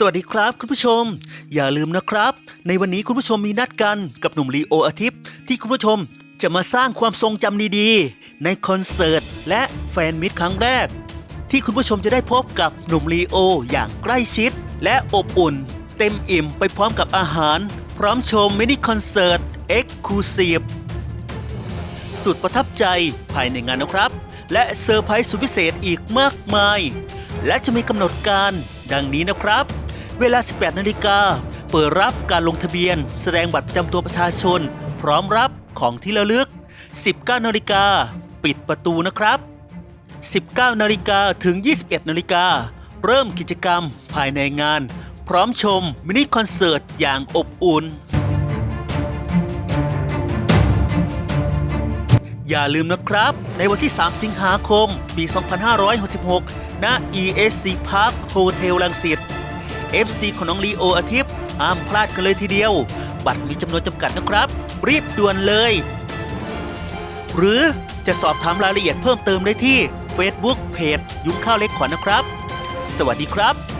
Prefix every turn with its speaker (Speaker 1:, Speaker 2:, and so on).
Speaker 1: สวัสดีครับคุณผู้ชม อย่าลืมนะครับ ในวันนี้คุณผู้ชมมีนัดกันกับหนุ่มลีโออาทิตย์ ที่คุณผู้ชมจะมาสร้างความทรงจำดีๆ ในคอนเสิร์ต และแฟนมิตรครั้งแรก ที่คุณผู้ชมจะได้พบกับหนุ่มลีโออย่างใกล้ชิด และอบอุ่น เต็มอิ่มไปพร้อมกับอาหาร พร้อมชมมินิคอนเสิร์ตเอ็กซ์คลูซีฟสุดประทับใจภายในงานนะครับ และเซอร์ไพรส์สุดพิเศษอีกมากมาย และจะมีกำหนดการดังนี้นะครับ เวลา 18 นาฬิกา เปิดรับการลงทะเบียน แสดงบัตรประจำตัวประชาชน พร้อมรับของที่ระลึก 19 นาฬิกา ปิดประตูนะครับ 19 นาฬิกาถึง 21 นาฬิกา เริ่มกิจกรรมภายในงาน พร้อมชมมินิคอนเสิร์ตอย่างอบอุ่น อย่าลืมนะครับ ในวันที่ 3 สิงหาคม ปี 2566 ณ ESC Park Hotel ลังสิต FC ของน้องลีโออาทิตย์ห้ามพลาดกันเลยทีเดียว บัตรมีจำนวนจำกัดนะครับ รีบด่วนเลย หรือจะสอบถามรายละเอียดเพิ่มเติมได้ที่ Facebook เพจยุ้งข้าวเล็กขวัญนะครับ สวัสดีครับ